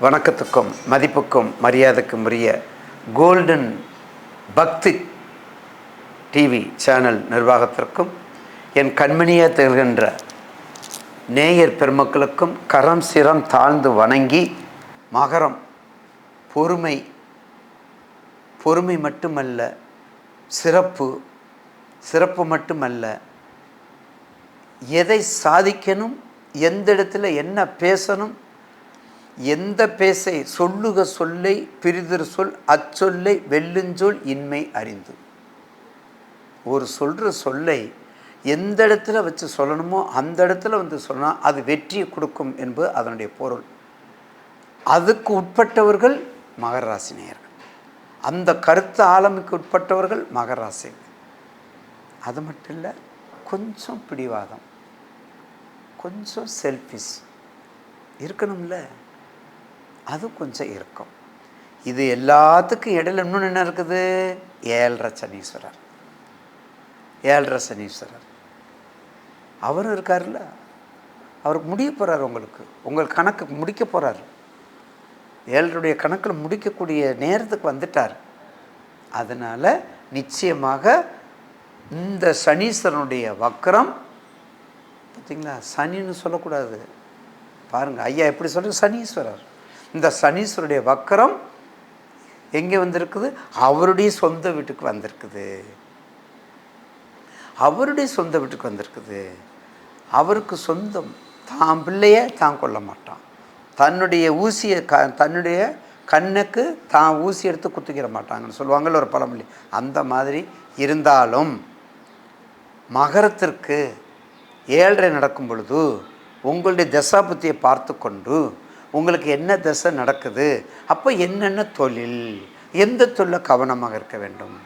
வணக்கத்துக்கும் மதிப்புக்கும் மரியாதைக்கும் உரிய கோல்டன் பக்தி டிவி சேனல் நிர்வாகத்திற்கும் என் கண்மணியாக திகழ்கின்ற நேயர் பெருமக்களுக்கும் கரம் சிரம் தாழ்ந்து வணங்கி மகரம் பொறுமை பொறுமை மட்டுமல்ல சிறப்பு சிறப்பு மட்டுமல்ல எதை சாதிக்கணும் எந்த இடத்துல என்ன பேசணும் எந்த பேசை சொல்லுக சொல்லை பிரிதிரு சொல் அச்சொல்லை வெல்லுஞ்சொல் இன்மை அறிந்து. ஒரு சொல்கிற சொல்லை எந்த இடத்துல வச்சு சொல்லணுமோ அந்த இடத்துல வந்து சொன்னால் அது வெற்றியை கொடுக்கும் என்பது அதனுடைய பொருள். அதுக்கு உட்பட்டவர்கள் மகர ராசி நேயர்கள். அந்த கருத்து ஆளுமைக்கு உட்பட்டவர்கள் மகர ராசி அது மட்டும் இல்லை கொஞ்சம் பிடிவாதம் கொஞ்சம் செல்ஃபிஷ் இருக்கணும்ல. அது கொஞ்சம் இருக்கும். இது எல்லாத்துக்கும் இடையில இன்னொன்று என்ன இருக்குது? ஏழரை சனீஸ்வரர். ஏழரை சனீஸ்வரர். அவரும் இருக்கார்ல அவருக்கு முடிய போகிறார் உங்களுக்கு. உங்கள் கணக்கு முடிக்க போகிறார் ஏழருடைய கணக்கில் முடிக்கக்கூடிய நேரத்துக்கு வந்துட்டார். அதனால் நிச்சயமாக இந்த சனீஸ்வரனுடைய வக்கரம் பார்த்தீங்களா சனின்னு சொல்லக்கூடாது. பாருங்கள் ஐயா எப்படி சொல்கிறது சனீஸ்வரர். இந்த சனீஸ்வருடைய வக்கரம் எங்கே வந்திருக்குது? அவருடைய சொந்த வீட்டுக்கு வந்திருக்குது. அவருடைய சொந்த வீட்டுக்கு வந்திருக்குது. அவருக்கு சொந்தம். தான் பிள்ளைய தான் கொல்ல மாட்டான். தன்னுடைய ஊசியை க தன்னுடைய கண்ணுக்கு தான் ஊசி எடுத்து குத்திக்கிற மாட்டாங்கன்னு சொல்லுவாங்கள்ல ஒரு பழமொழி. அந்த மாதிரி இருந்தாலும் மகரத்திற்கு ஏழரை நடக்கும் பொழுது உங்களுடைய தசாபுத்தியை பார்த்து கொண்டு உங்களுக்கு என்ன தசை நடக்குது? அப்போ என்னென்ன தொழில்? எந்த தொழில கவனமாக இருக்க வேண்டும்?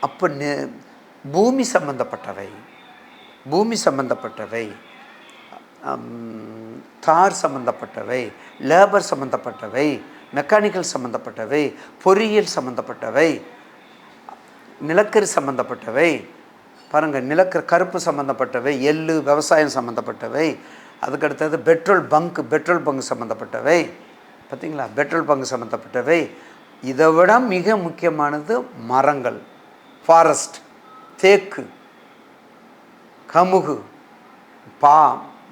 அப்போ நெ- பூமி சம்பந்தப்பட்டவை. பூமி சம்பந்தப்பட்டவை. தார் சம்பந்தப்பட்டவை. லேபர் சம்பந்தப்பட்டவை. மெக்கானிக்கல் சம்பந்தப்பட்டவை. பொறியியல் சம்பந்தப்பட்டவை. நிலக்கரி சம்பந்தப்பட்டவை. பாருங்கள் நிலக்கரி கருப்பு சம்பந்தப்பட்டவை. எள்ளு விவசாயம் சம்பந்தப்பட்டவை. அதுக்கடுத்தது பெட்ரோல் பங்க் பெட்ரோல் பங்க் சம்மந்தப்பட்டவை பார்த்தீங்களா பெட்ரோல் பங்க் சம்மந்தப்பட்டவை இதை விட மிக முக்கியமானது மரங்கள். ஃபாரஸ்ட் தேக்கு கமுகு பா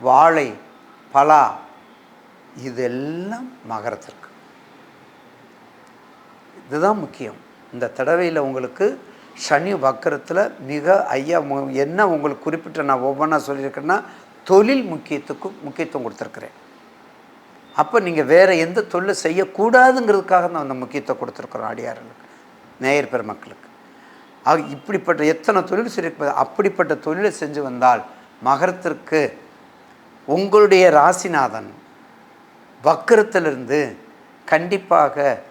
வாழை பலா இதெல்லாம் மகரத்திற்கு இதுதான் முக்கியம். இந்த தடவையில் உங்களுக்கு சனி வக்கரத்தில் மிக ஐயா என்ன உங்களுக்கு குறிப்பிட்ட நான் ஒவ்வொன்றா சொல்லியிருக்கேன்னா தொழில் முக்கியத்துக்கும் முக்கியத்துவம் கொடுத்துருக்குறேன். அப்போ நீங்கள் வேறு எந்த தொழிலை செய்யக்கூடாதுங்கிறதுக்காக நான் அந்த முக்கியத்துவம் கொடுத்துருக்குறோம் அடியார்களுக்கு நேயர் பெருமக்களுக்கு. ஆக இப்படிப்பட்ட எத்தனை தொழில் செய்ய அப்படிப்பட்ட தொழிலை செஞ்சு வந்தால் மகரத்திற்கு உங்களுடைய ராசிநாதன் வக்கரத்திலிருந்து கண்டிப்பாக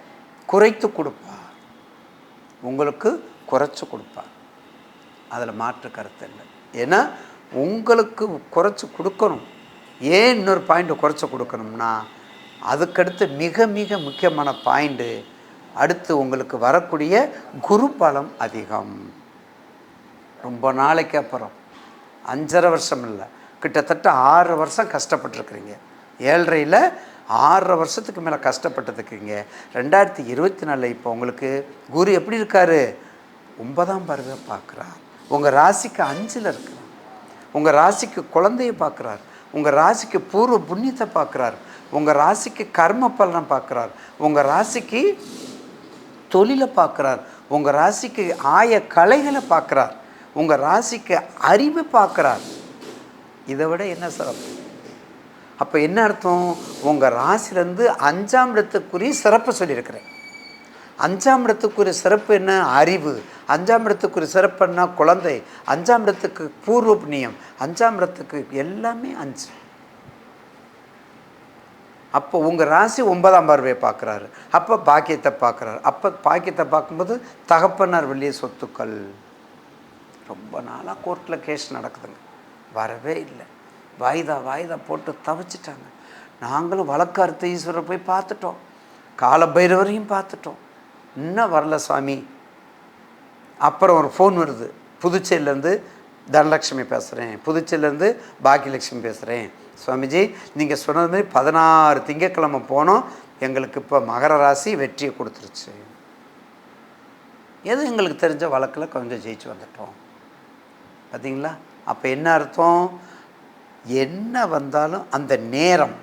குறைத்து கொடுப்பார். உங்களுக்கு குறைச்சி கொடுப்பார். அதில் மாற்று கருத்து இல்லை. ஏன்னா உங்களுக்கு குறைச்சி கொடுக்கணும். ஏன் இன்னொரு பாயிண்ட்டை குறைச்சி கொடுக்கணும்னா அதுக்கடுத்து மிக மிக முக்கியமான பாயிண்ட்டு அடுத்து உங்களுக்கு வரக்கூடிய குரு பலம் அதிகம். ரொம்ப நாளைக்கு அப்புறம். அஞ்சரை வருஷம் இல்லை. கிட்டத்தட்ட ஆறு வருஷம் கஷ்டப்பட்டுருக்குறீங்க. ஏழரையில் ஆறரை வருஷத்துக்கு மேலே கஷ்டப்பட்டுருக்கீங்க. ரெண்டாயிரத்தி இருபத்தி நாலில் இப்போ உங்களுக்கு குரு எப்படி இருக்காரு? ஒன்பதாம் பார்வை பார்க்குறார். உங்கள் ராசிக்கு அஞ்சில் இருக்கிறார். உங்கள் ராசிக்கு குழந்தைய பார்க்குறார். உங்கள் ராசிக்கு பூர்வ புண்ணியத்தை பார்க்குறார். உங்கள் ராசிக்கு கர்ம பலனை பார்க்குறார். உங்கள் ராசிக்கு தொழிலை பார்க்குறார். உங்கள் ராசிக்கு ஆய கலைகளை பார்க்குறார். உங்கள் ராசிக்கு அறிவு பார்க்குறார். இதை விட என்ன சிறப்பு? அப்போ என்ன அர்த்தம்? உங்கள் ராசிலேருந்து அஞ்சாம் இடத்துக்குரிய சிறப்பு சொல்லியிருக்கிறேன். அஞ்சாம் இடத்துக்குரிய சிறப்பு என்ன? அறிவு. அஞ்சாம் இடத்துக்கு ஒரு சிறப்புன்னா குழந்தை அஞ்சாம் இடத்துக்கு பூர்வ புண்ணியம் அஞ்சாம் இடத்துக்கு எல்லாமே அஞ்சு. அப்போ உங்கள் ராசி ஒன்பதாம் பார்வையை பார்க்குறாரு. அப்போ பாக்கியத்தை பார்க்குறாரு. அப்போ பாக்கியத்தை பார்க்கும்போது தகப்பனார் வெளிய சொத்துக்கள். ரொம்ப நாளாக கோர்ட்டில் கேஸ் நடக்குதுங்க. வரவே இல்லை. வாய்தா வாய்தா போட்டு தவிச்சிட்டாங்க. நாங்களும் வழக்கார்த்த ஈஸ்வரர் போய் பார்த்துட்டோம். காலபைரவரையும் பார்த்துட்டோம். இன்னும் வரல சுவாமி அப்புறம் ஒரு ஃபோன் வருது. புதுச்சேரியிலேருந்து தனலட்சுமி பேசுகிறேன் புதுச்சேரியிலேருந்து பாக்கியலட்சுமி பேசுகிறேன் சுவாமிஜி நீங்கள் சொன்னது மாதிரி பதினாறு திங்கக்கிழமை போனோம். எங்களுக்கு இப்போ மகர ராசி வெற்றியை கொடுத்துருச்சு. எது எங்களுக்கு தெரிஞ்ச வழக்கில் கொஞ்சம் ஜெயிச்சு வந்துட்டோம். பார்த்தீங்களா அப்போ என்ன அர்த்தம்? என்ன வந்தாலும் அந்த நேரம்.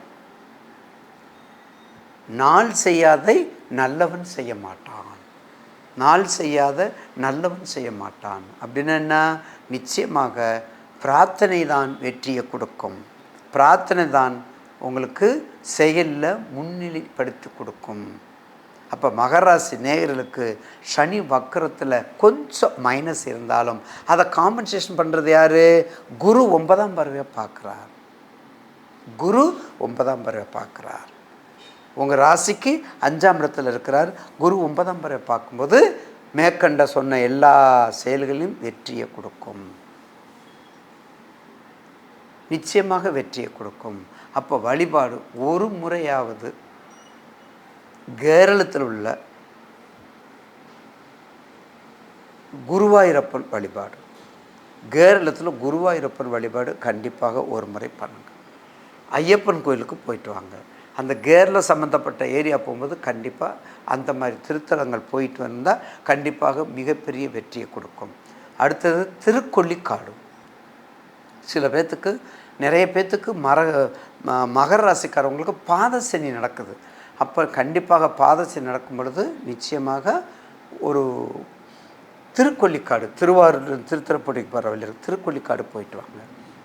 நாள் செய்யாதை நல்லவன் செய்ய மாட்டான். நாள் செய்யாத நல்லவன் செய்ய மாட்டான் அப்படின்னு நிச்சயமாக பிரார்த்தனை தான் வெற்றியை கொடுக்கும். பிரார்த்தனை தான் உங்களுக்கு செயலில் முன்னிலைப்படுத்தி கொடுக்கும். அப்போ மகராசி நேயர்களுக்கு சனி வக்கரத்தில் கொஞ்சம் மைனஸ் இருந்தாலும் அதை காம்பன்சேஷன் பண்ணுறது யார்? குரு ஒன்பதாம் பறவையை பார்க்குறார். குரு ஒன்பதாம் பறவை பார்க்குறார். உங்கள் ராசிக்கு அஞ்சாம் இடத்துல இருக்கிறார். குரு ஒன்பதாம் பறவை பார்க்கும்போது மேற்கண்ட சொன்ன எல்லா செயல்களையும் வெற்றியை கொடுக்கும். நிச்சயமாக வெற்றியை கொடுக்கும். அப்போ வழிபாடு ஒரு முறையாவது கேரளத்தில் உள்ள குருவாயூரப்பன் வழிபாடு. கேரளத்தில் குருவாயூரப்பன் வழிபாடு கண்டிப்பாக ஒரு முறை பண்ணுங்க. ஐயப்பன் கோயிலுக்கு போயிட்டு வாங்க. அந்த கேரில் சம்மந்தப்பட்ட ஏரியா போகும்போது கண்டிப்பாக அந்த மாதிரி திருத்தலங்கள் போயிட்டு வந்தால் கண்டிப்பாக மிகப்பெரிய வெற்றியை கொடுக்கும். அடுத்தது திருக்கொல்லிக்காடு. சில பேர்த்துக்கு நிறைய பேர்த்துக்கு மர மகர ராசிக்காரவங்களுக்கு பாதசனி நடக்குது. அப்போ கண்டிப்பாக பாதசனி நடக்கும் பொழுது நிச்சயமாக ஒரு திருக்கொல்லிக்காடு திருவாரூர் திருத்திரப்படிக்கு போகிற வழியில் திருக்கொல்லிக்காடு போயிட்டு வாங்க.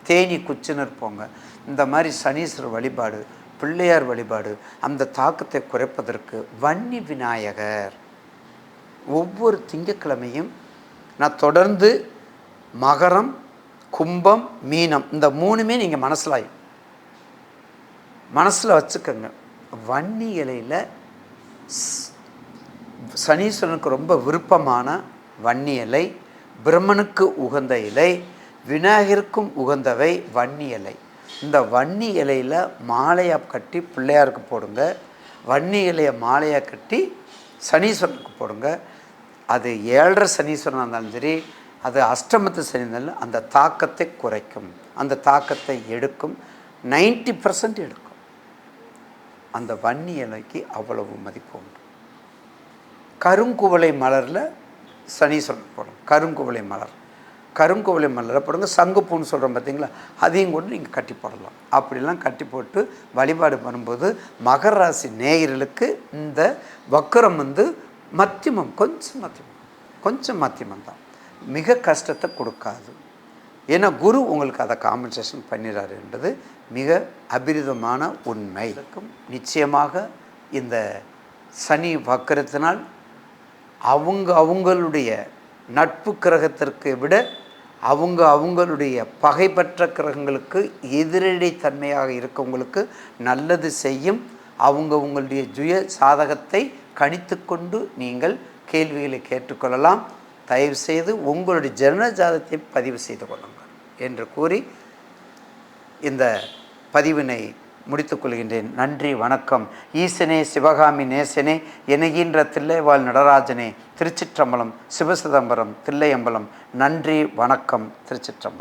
தேனி குச்சினர் போங்க. இந்த மாதிரி சனீஸ்வரர் வழிபாடு பிள்ளையார் வழிபாடு அந்த தாக்கத்தை குறைப்பதற்கு வன்னி விநாயகர். ஒவ்வொரு திங்கட்கிழமையும் நான் தொடர்ந்து மகரம் கும்பம் மீனம் இந்த மூணுமே நீங்கள் மனசில் மனசில் வச்சுக்கோங்க. வன்னி இலையில் சனீஸ்வரனுக்கு ரொம்ப விருப்பமான வன்னி இலை பிரம்மனுக்கு உகந்த இலை விநாயகருக்கும் உகந்தவை வன்னி இலை. இந்த வன்னி இலையில் மாலையாக கட்டி பிள்ளையாருக்கு போடுங்க. வன்னி இலையை மாலையாக கட்டி சனீஸ்வரனுக்கு போடுங்க. அது ஏழரை சனீஸ்வரனாக இருந்தாலும் சரி அது அஷ்டமத்து சனி இருந்தாலும் அந்த தாக்கத்தை குறைக்கும். அந்த தாக்கத்தை எடுக்கும். 90% பர்சன்ட் எடுக்கும். அந்த வன்னி இலைக்கு அவ்வளவு மதிப்பு உண்டு. கருங்குவளை மலரில் சனீஸ்வரன் போடும் கருங்குவளை மலர். கருங்கோவிலை மலரை போடுங்க சங்குப்பூன்னு சொல்கிறோம் பார்த்தீங்களா? அதையும் கூட நீங்கள் கட்டி போடலாம். அப்படிலாம் கட்டி போட்டு வழிபாடு பண்ணும்போது மகர ராசி நேயர்களுக்கு இந்த வக்கரம் வந்து மத்தியமம் கொஞ்சம் மத்தியமம் கொஞ்சம் மத்தியமம் தான். மிக கஷ்டத்தை கொடுக்காது. ஏன்னா குரு உங்களுக்கு அதை காம்பன்சேஷன் பண்ணிடுறாரு என்பது மிக அபிரிதமான உண்மை. நிச்சயமாக இந்த சனி வக்கரத்தினால் அவங்க அவங்களுடைய நட்பு கிரகத்திற்கு விட அவங்க அவங்களுடைய பகைப்பற்ற கிரகங்களுக்கு எதிரடை தன்மையாக இருக்கவங்களுக்கு நல்லது செய்யும். அவங்க உங்களுடைய சுய சாதகத்தை கணித்து கொண்டு நீங்கள் கேள்விகளை கேட்டுக்கொள்ளலாம். தயவு செய்து உங்களுடைய ஜன ஜாதத்தை பதிவு செய்து கொள்ளுங்கள் என்று கூறி இந்த பதிவினை முடித்துக்கொள்கின்றேன் நன்றி வணக்கம். ஈசனே சிவகாமி நேசனே எனகின்ற தில்லைவாழ் நடராஜனே திருச்சிற்றம்பலம் சிவசிதம்பரம் தில்லையம்பலம். நன்றி வணக்கம் திருச்சிற்றம்பலம்.